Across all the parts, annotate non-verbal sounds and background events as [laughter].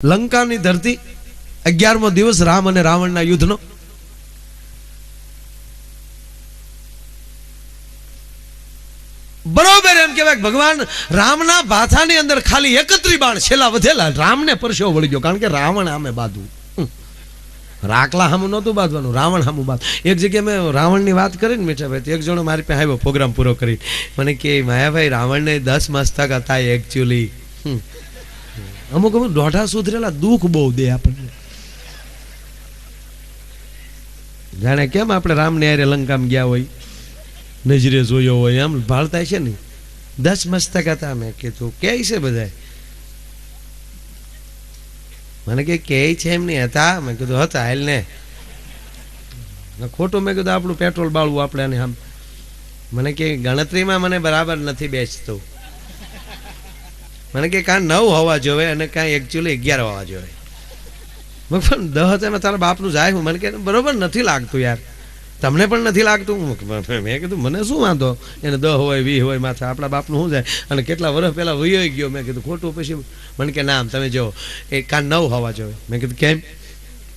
લંકાની ધરતી અગિયારમો દિવસ રામ અને રાવણના યુદ્ધનો. બરોબર એમ કહેવાય ભગવાન રામના ભાથાની અંદર ખાલી એકત્રી બાણ છેલ્લા વધેલા રામને પરસેવો વળી ગયો. કારણ કે રાવણ આમે બાંધવું. રાખલા હામું નહોતું બાંધવાનું, રાવણ હામું બાંધ. એક જગ્યાએ મેં રાવણની વાત કરીને મીઠાભાઈ તો એક જણો મારી પાસે આવ્યો, પ્રોગ્રામ પૂરો કરી મને કે, માયાભાઈ, રાવણને દસ મસ્તક હતા એકચ્યુઅલી અમુક અમુક દોઢા સુધરેલા દુઃખ બહુ દે આપણને. જાણે કેમ આપણે રામને હારે લંકામ ગયા હોય? નજરે જોયો હોય, આમ ભાળતા છે ને? દસ મસ્તક હતા મેં કીધું. કે છે બધા મને કે કે છે એમ નહીં, હતા. મેં કીધું, હતા, હાલ ને. ખોટું મેં કીધું, આપણું પેટ્રોલ બાળવું આપણે આમ. મને કે, ગણતરીમાં મને બરાબર નથી બેસતું. મને કે કાં નવ હોવા જોવે અને કાં એકચ્યુઅલી અગિયાર હોવા જોવે. મેં પણ દહ તેમાં તારા બાપનું જાય હું. મને કે બરોબર નથી લાગતું યાર. તમને પણ નથી લાગતું? મેં કીધું, મને શું વાંધો? એને દહ હોય વી હોય, માથે આપણા બાપનું શું જાય? અને કેટલા વર્ષ પહેલાં વયો ગયો. મેં કીધું, ખોટું પછી મને કે નામ તમે જો એ કાં નવ હોવા જોઈએ મેં કીધું, કેમ?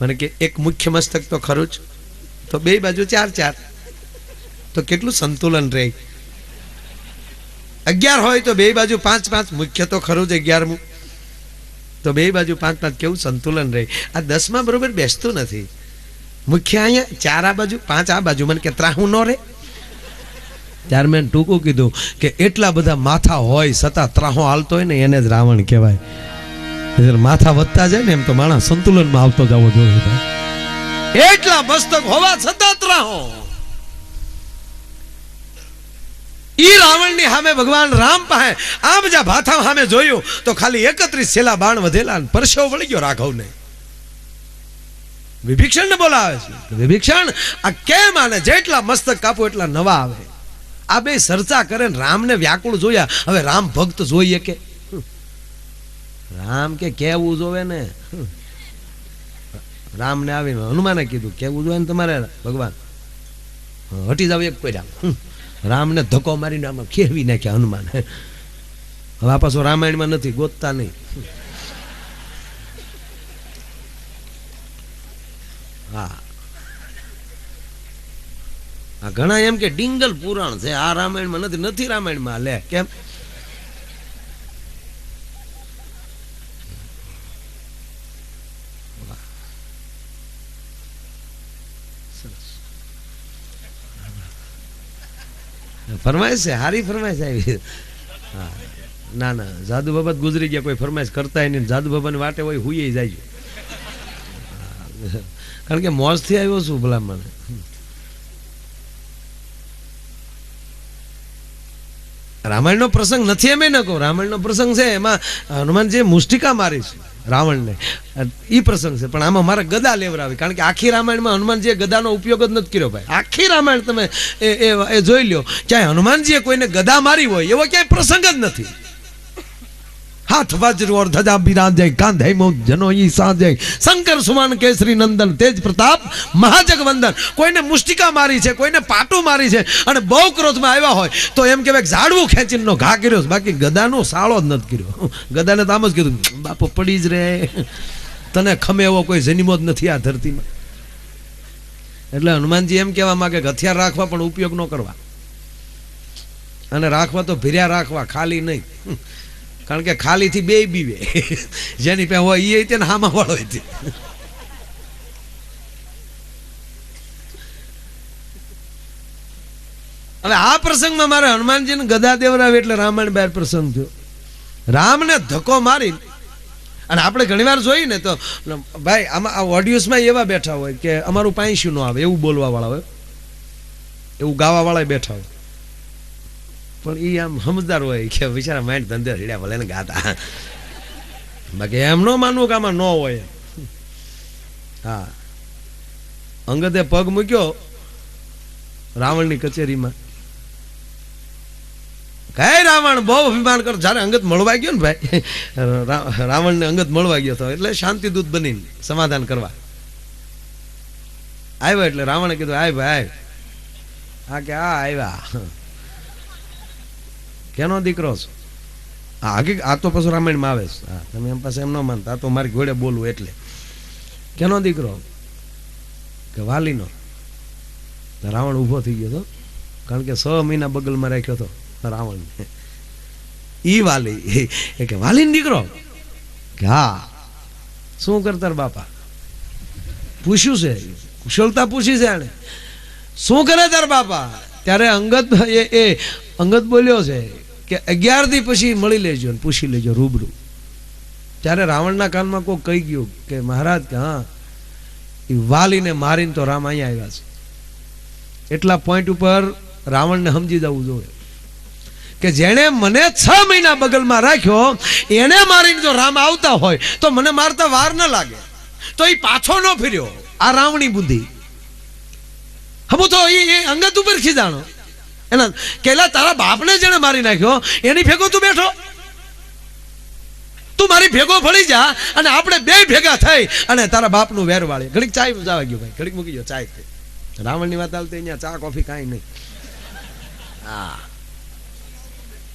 મને કે, એક મુખ્ય મસ્તક તો ખરું જ. તો બે બાજુ ચાર ચાર. તો કેટલું સંતુલન રહે. અગિયાર હોય તો બે બાજુ પાંચ પાંચ. મુખ્ય તો ખરું જ અગિયારમું. તો બે બાજુ પાંચ પાંચ. કેવું સંતુલન રહે? આ દસમાં બરોબર બેસતું નથી. મુખ્ય અહીંયા ચાર આ બાજુ, પાંચ આ બાજુ. મને કે ત્રાહું ન રહે? ત્યારે મેં ટૂંકું કીધું કે એટલા બધા માથા હોય છતાં ત્રાહો હાલતો હોય ને એને જ રાવણ કહેવાય. માથા વધતા જાય ને એમ તો માણસ સંતુલનમાં આવતો જવો જોઈએ એટલા મસ્તક હોવા છતાં ત્રાહો. ઈ રાવણની સામે ભગવાન રામ પાસે આ બધા ભાથા સામે જોયું, તો ખાલી એકત્રીસ છેલ્લા બાણ વધેલા પરસેવો વળી ગયો રાઘવને. વિભીક્ષણને બોલાવે છે. વિભીક્ષણ આ કેમ આને જેટલા મસ્તક કાપો એટલા નવા આવે? આ બે ચર્ચા કરે ને રામને વ્યાકુળ જોયા, હવે રામ ભક્ત જોઈએ કે? રામ કે કેવું જોવે ને? રામને આવીને હનુમાને કીધું, કેવું જોઈએ ને તમારે ભગવાન? હટી જાવ એક કોઈ રામ. રામને ધક્કો મારીને આમાં ખેરવી નાખ્યા હનુમાન. હવે પાછો રામાયણમાં નથી, ગોતતા નહીં. હા. આ ઘણા એમ કે ડિંગલ પુરાણ છે, આ રામાયણમાં નથી નથી રામાયણમાં, લે, કેમ? ફરમાઈશ છે, હારી ફરમાઈશ આવી. ના ના, જાદુ બાબત ગુજરી ગયા, કોઈ ફરમાઈશ કરતા નહીં. જાદુ બાબાને વાટે હોય, હુઈએ જાય કારણ કે મોજથી આવ્યો છું ભલા મને. રામાયણનો પ્રસંગ નથી, એમ ન કહું. રામાયણનો પ્રસંગ છે, એમાં હનુમાનજીએ મુષ્ટિકા મારી છે. રાવણને. એ પ્રસંગ છે. પણ આમાં મારે ગદા લેવડાવી. કારણ કે આખી રામાયણમાં હનુમાનજીએ ગદાનો ઉપયોગ જ નથી કર્યો ભાઈ. આખી રામાયણ તમે એ જોઈ લ્યો. ક્યાંય હનુમાનજીએ કોઈને ગદા મારી હોય એવો ક્યાંય પ્રસંગ જ નથી. હાથ વજ્ર ઓર ધજા બિરાજે કાંધે મો જનો ઈ સાજે. શંકર સુમન કેસરી, નંદન, તેજ પ્રતાપ, મહાજગવંદન. કોઈને મુષ્ટિકા મારી છે, કોઈને પાટું મારી છે અને બહુ ક્રોધમાં આવ્યા હોય, તો એમ કહેવાય ઝાડવું ખેંચીને નો ઘા કર્યો બાકી ગદાનો સાળો જ નથી કર્યો. ગદાને તો આમ જ કીધું, બાપુ પડી જ રે તને ખમે એવો કોઈ જન્મો જ નથી આ ધરતીમાં. એટલે હનુમાનજી એમ કહેવા માગે કે હથિયાર રાખવા પણ ઉપયોગ ન કરવા. અને રાખવા તો ભીર્યા રાખવા, ખાલી નહીં. કારણ કે ખાલીથી બે બીવે જેની પે હોય એ તેને હામાં વાળો હતી. હવે આ પ્રસંગમાં મારે હનુમાનજીને ગદા દેવરાવે એટલે રામાયણ બાર પ્રસંગ થયો. રામને ધક્કો મારી અને આપણે ઘણીવાર જોઈએ ને તો ભાઈ, આમાં આ ઓડિયન્સમાં એવા બેઠા હોય કે અમારું પાંચ્યું ન આવે, એવું બોલવા વાળા હોય. એવું ગાવા વાળા બેઠા હોય. પણ એ આમ સમજદાર હોય કે બિચારા માઇન્ડ ધંધે રેડ્યા ભલે ને ગાતા. બાકી એમ ન માનવું કે આમાં ન હોય હા. અંગતે પગ મૂક્યો રાવણની કચેરીમાં. કઈ રાવણ, બહુ અભિમાન કર. જ્યારે અંગત મળવા ગયો ને ભાઈ રાવણને અંગત મળવા ગયો હતો એટલે શાંતિદૂત બનીને સમાધાન કરવા. આવ્યો એટલે રાવણે કીધું, આય ભાઈ હા કે, આ આવ્યા. કેનો દીકરો છો. હકીકત આ તો પછી રામાયણમાં આવે છે. હા, તમે એમ પાસે એમ ન માનતા તો મારી ઘોડે બોલવું એટલે. કેનો દીકરો? કે વાલીનો. રાવણ ઊભો થઈ ગયો હતો કારણ કે છ મહિના બગલમાં રાખ્યો હતો રાવણ ઈ વાલી, એ કે વાલીનો દીકરો? કે હા. શું કરતા બાપા? પૂછ્યું છે. કુશળતા પૂછી છે આને શું કરે તાર બાપા? ત્યારે અંગત એ અંગત બોલ્યો છે. કે અગિયાર દી પછી મળી લેજો ને પૂછી લેજો રૂબરૂ. ત્યારે રાવણના કાનમાં કોઈ કહી ગયું કે મહારાજ, કે હા એ વાલીને મારીને તો રામ અહીંયા આવ્યા છે. એટલા પોઈન્ટ ઉપર રાવણને સમજી જવું જોઈએ. કે જેણે મને છ મહિના બગલમાં રાખ્યો, એને મારીને જો રામ આવતા હોય, તો મને મારતા વાર ન લાગે. તો એ પાછો ન ફર્યો. આ રાવણી બુદ્ધિ. હમું તો એ અંગત ઉપર ખીજાણો. એના કેલા, તારા બાપને જેણે મારી નાખ્યો, એની ભેગો તું બેઠો? તું મારી ભેગો ભળી જા અને આપણે બે ભેગા થઈ અને તારા બાપનું વેર વાળે ઘડીક ચાય જવા ગયો ભાઈ, ઘડીક મૂકી ગયો, ચાય રાવણની વાત આવતી અહીંયા, ચા, કોફી, કાંઈ નહીં. હા.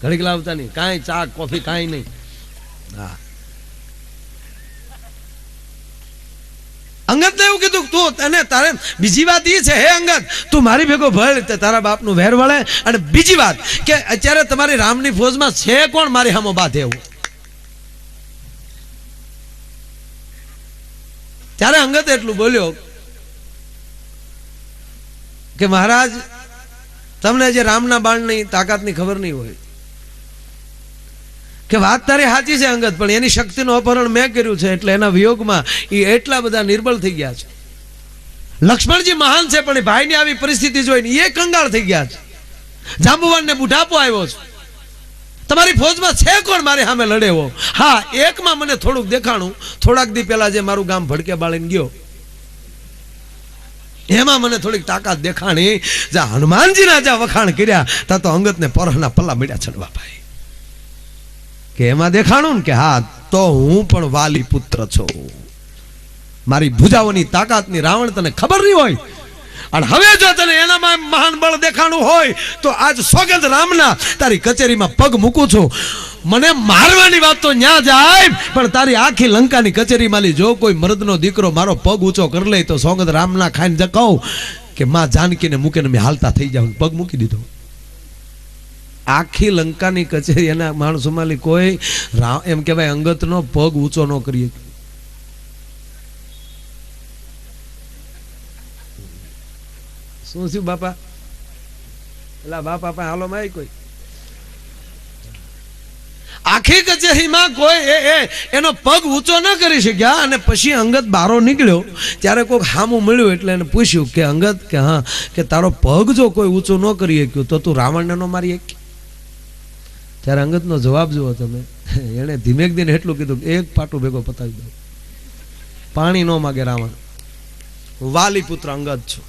ઘડીક લાવતા નહીં, કાંઈ ચા, કોફી, કાંઈ નહીં. હા. અંગત એવું કીધું તું તને તારે બીજી વાત એ છે, હે અંગત, તું મારી ભેગો ભળ તારા બાપનું વેર વળે. અને બીજી વાત કે અત્યારે તમારી રામની ફોજમાં છે કોણ મારી હામો બાધે એવું? ત્યારે અંગત એટલું બોલ્યો કે મહારાજ, તમને જે રામના બાણની તાકાતની ખબર નહીં હોય કે વાત તારી સાચી છે અંગત, પણ એની શક્તિનું અપહરણ મેં કર્યું છે, એટલે એના વિયોગમાં એ એટલા બધા નિર્બળ થઈ ગયા છે. લક્ષ્મણજી મહાન છે, પણ ભાઈની આવી પરિસ્થિતિ જોઈને એ કંગાળ થઈ ગયા છે. જાંબુવાનને બુઢાપો આવ્યો છે. તમારી ફોજમાં છે કોણ મારી સામે લડેવો? હા, એકમાં મને થોડુંક દેખાણું. થોડાક દી પહેલા જે મારું ગામ ભડકે બાળીને ગયો. એમાં મને થોડીક તાકાત દેખાણી. જ્યાં હનુમાનજીના જ્યાં વખાણ કર્યા ત્યાં તો અંગતને પરહના પલ્લા મળ્યા ચડવા ભાઈ. કે એમાં દેખાણું ને કે હા, તો હું પણ વાલી પુત્ર છું. મારી ભુજાઓની તાકાતની રાવણ તને ખબર નહીં હોય? અને હવે જો તને એનામાં મહાન બળ દેખાણું હોય, તો આજ સોગંદ રામના તારી કચેરીમાં પગ મૂકું છું. મને મારવાની વાત તો ન્યા જાય, પણ તારી આખી લંકાની કચેરીમાંથી જો કોઈ મર્દનો દીકરો મારો પગ ઊંચો કરી લે, તો સોગંદ રામના ખાઈને જ કહું કે, માં જાનકીને મૂકીને મેં હાલતા થઈ જાઉં, પગ મૂકી દીધો. આખી લંકાની કચેરી એના માણસોમાં કોઈ એમ કહેવાય અંગતનો પગ ઊંચો ન કરીએ. શું થયું બાપા? એલા બાપા પણ હાલો માં કોઈ. આખી કચેરીમાં કોઈ એ એનો પગ ઊંચો ન કરી શક્યા અને પછી અંગત બારો નીકળ્યો. ત્યારે કોઈક હામું મળ્યું એટલે એને પૂછ્યું કે અંગત કે હા, કે તારો પગ જો કોઈ ઊંચો ન કરી શક્યું તો તું રાવણને ન મારી શકી ત્યારે અંગતનો જવાબ જુઓ તમે. [laughs] એણે ધીમેક દિન એટલું કીધું એક પાટું ભેગો પતાવી દો પાણી ન માગે રાવણ. વાલી પુત્ર અંગત છું.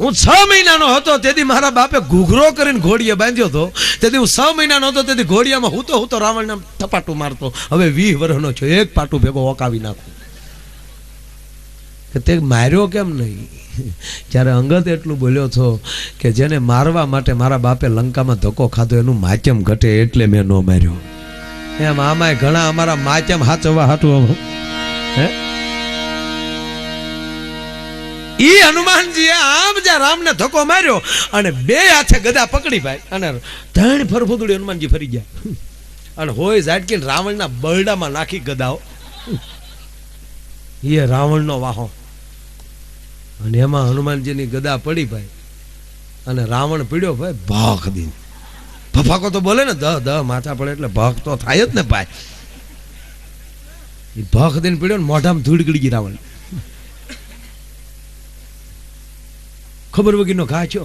હું છ મહિનાનો હતો, તેથી મારા બાપે ઘૂઘરો કરીને ઘોડીએ બાંધ્યો હતો. તેથી હું છ મહિનાનો હતો, તેથી ઘોડિયામાં હું તો હું તો રાવણને થપાટું મારતો. હવે વીહ વર્ષનો છો, એક પાટું ભેગો ઓકાવી નાખું. કે તે માર્યો કેમ નહીં? જ્યારે અંગત એટલું બોલ્યો છો કે જેને મારવા માટે મારા બાપે લંકામાં ધક્કો ખાધો, એનું માચમ ઘટે એટલે મેં ન માર્યો. એમ આમાંય ઘણા અમારા માચમ હાચવા હાટું હે? ઈ હનુમાનજીએ આમ જ્યાં રામને ધક્કો માર્યો અને બે હાથે ગદા પકડી ભાઈ, અને ધણ ફરફુદડી હનુમાનજી ફરી ગયા. અને હોય ઝાટકીને રાવણના બરડામાં નાખી ગદાઓ એ રાવણનો વાહો. અને એમાં હનુમાનજીની ગદા પડી ભાઈ. અને રાવણ પીડ્યો ભાઈ ભાખ દીન ફફાકો તો બોલે ને દ દ માથા પડે એટલે ભાખ તો થાય જ ને ભાઈ. એ ભાખ દીન પીડ્યો ને, મોઢામાં ધૂળ ગઈ રાવણ ખબર વગીનો ઘા છો?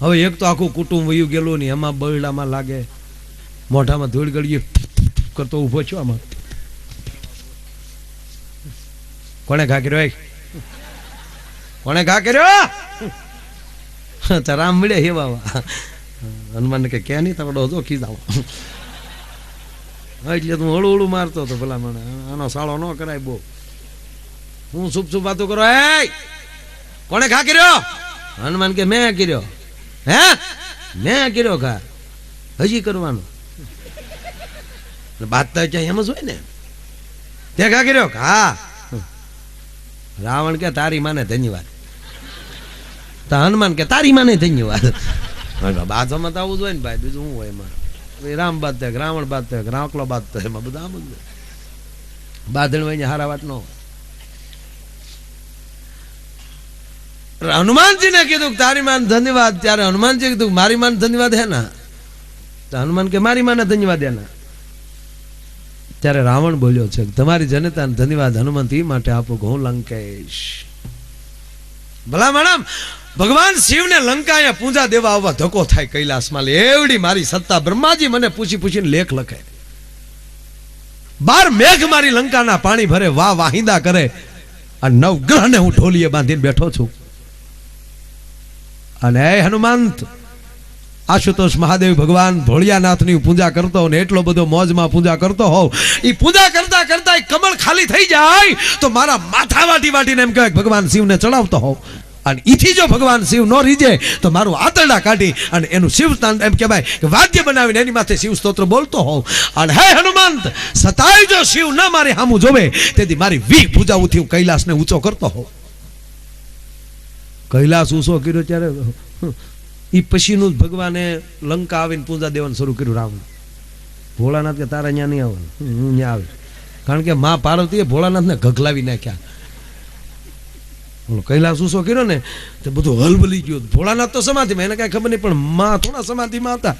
હવે એક તો આખું કુટુંબ વયું ગયેલું ને એમાં બરડામાં લાગે. મોઢામાં ધૂળ ગળીએ કરતો ઊભો છો આમાં. કોણે ઘા કર્યો? કોણે ઘા કર્યો? તો રામ મળે હે બાબા હનુમાન કે ક્યાં નહીં તકડો હતો ખીજાવો એટલે તું હળું હળું મારતો હતો ભલા મને આનો સાળો ન કરાય બહુ. હું શુભ શુભ વાતો કરો, હે? કોણે ઘા કર્યો? હનુમાન કે, મેં કર્યો. હે? મેં કર્યો ઘા. હજી કરવાનો. બાદતા ક્યાં એમ જ હોય ને. તે ઘા કર્યો? કે હા. રાવણ કે, તારી માને ધન્યવાદ. તો હનુમાન કે તારી માને ધન્યવાદ. બાધવામાં તો આવું જોઈએ ને ભાઈ, બીજું શું હોય એમાં? રામ બાદ થાય રાવણ બાદ થાય રાવકલો બાદ થાય, એમાં બધા આમ જ બાંધણ હોય હારા વાત ન હનુમાનજીને કીધું તારી માન ધન્યવાદ. ત્યારે હનુમાનજી કીધું મારી માન ધન્યવાદ હે ના? તો હનુમાન કે, મારી માને ધન્યવાદ એના ત્યારે રાવણ બોલ્યો છે તમારી જનતાને ધન્યવાદ, હનુમંત એ માટે આપો કે હું લંકેશ. ભલા મેડમ ભગવાન શિવને લંકા અહીંયા પૂજા દેવા આવવા ધક્કો થાય કૈલાસમાં એવડી મારી સત્તા. બ્રહ્માજી મને પૂછી પૂછીને લેખ લખે. બાર મેઘ મારી લંકાના પાણી ભરે, વાહ વાહિંદા કરે. અને નવગ્રહને હું ઢોલીએ બાંધીને બેઠો છું. અને હનુમાંત, આશુતોષ મહાદેવ ભગવાન ભોળિયાનાથની પૂજા કરતો ને એટલો બધો મોજમાં પૂજા કરતો હોઉં એ પૂજા કરતા કરતા કમળ ખાલી થઈ જાય, તો મારા માથા વાટી વાટીને એમ કહે ભગવાન શિવને ચડાવતો હોવ અને એથી જો ભગવાન શિવ નો રીજે તો મારું આતરડા કાઢી અને એનું શિવ તાન એમ કહેવાય કે વાદ્ય બનાવીને એની માથે શિવ સ્તોત્ર બોલતો હોવ અને હે હનુમંત, સતાય જો શિવ ન મારી સામું જોવે, તેથી મારી વી પૂજાઓથી હું કૈલાસને ઊંચો કરતો હોઉં. કૈલાસ ઊંચો કર્યો ત્યારે એ પછીનું જ ભગવાને લંકા આવીને પૂજા દેવાનું શરૂ કર્યું રાવણ. ભોળાનાથ કે તારા અહીંયા નહીં આવે હું અહીંયા આવે કારણ કે મા પાર્વતીએ ભોળાનાથને ગગલાવી નાખ્યા. કૈલાસ ઉસો કર્યો ને, તો બધું હલબલી ગયું. ભોળાનાથ તો સમાધિમાં, એને કાંઈ ખબર નહીં, પણ માં થોડા સમાધિમાં હતા.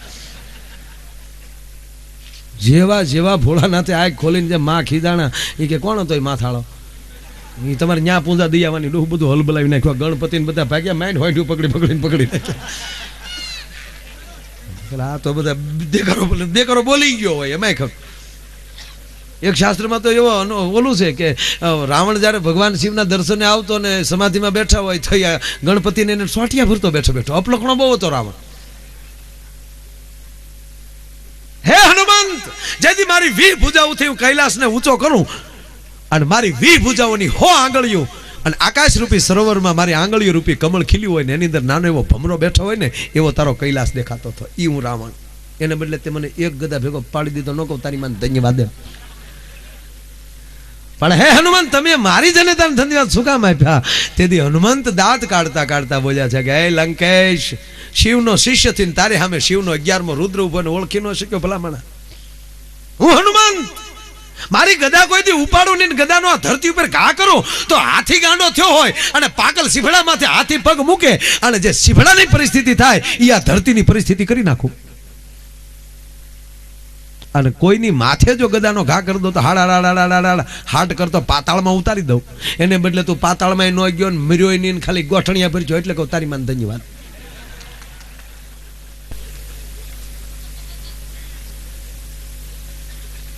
જેવા જેવા ભોળાનાથે આગ ખોલીને જે મા ખીદાણા એ કે, કોણ હતો એ માથાળો? એ તમારે ન્યા પૂંજા દઈ આવવાની ડોહ બધું હલબલાવી નાખ્યું. ગણપતિને બધા ભાગ્યા, માઇન્ડ હોય પકડી, પકડીને પકડી નાખ્યા. આ તો બધા દેકરો દેકરો બોલી ગયો હોય, એમાંય ખબર એક શાસ્ત્રમાં તો એવો ઓલું છે કે રાવણ જ્યારે ભગવાન શિવના દર્શને આવતો ને સમાધિમાં બેઠા હોય થયા ગણપતિને એને સોટિયા ભરતો બેઠો બેઠો. અપલખણો બહુ હતો રાવણ. હે હનુમંત, જેથી મારી વી ભુજાઓથી હું કૈલાસને ઊંચો કરું અને મારી વી ભુજાઓની હો આંગળીઓ અને આકાશ રૂપી સરોવરમાં મારી આંગળીઓ રૂપી કમળ ખીલ્યું હોય ને એની અંદર નાનો એવો ભમરો બેઠો હોય ને, એવો તારો કૈલાસ દેખાતો હતો. ઈ હું રાવણ. એને બદલે તે મને એક ગદા ભેગો પાડી દીધો. ન કહું તારી મને ધન્યવાદ. પણ હે હનુમંત, તમે મારી જનતાને ધન્યવાદ શું કામ આપ્યા? તેથી હનુમંત દાંત કાઢતા કાઢતા બોલ્યા છે કે, હે લંકેશ, શિવનો શિષ્ય થઈને તારે સામે શિવનો અગિયારમો રુદ્ર ઊભો ઓળખી ન શક્યો ભલામણા? હું હનુમંત, મારી ગદા કોઈથી ઉપાડું નહીં ને ગદાનો આ ધરતી ઉપર ઘા કરું? તો હાથી ગાંડો થયો હોય અને પાકલ સિફળામાંથી હાથી પગ મૂકે અને જે સિફળાની પરિસ્થિતિ થાય એ આ ધરતીની પરિસ્થિતિ કરી નાખું. અને કોઈની માથે જો ગદાનો ઘા કરી દો તો હાડા હાડા હાડા હાડા હાટ કરતો પાતાળમાં ઉતારી દઉં. એને બદલે તું પાતાળમાં ન ગયો ને મર્યો નહીં ખાલી ગોઠણિયા ભરજો એટલે કહું તારી માન ધન્યવાદ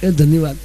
એ ધન્યવાદ.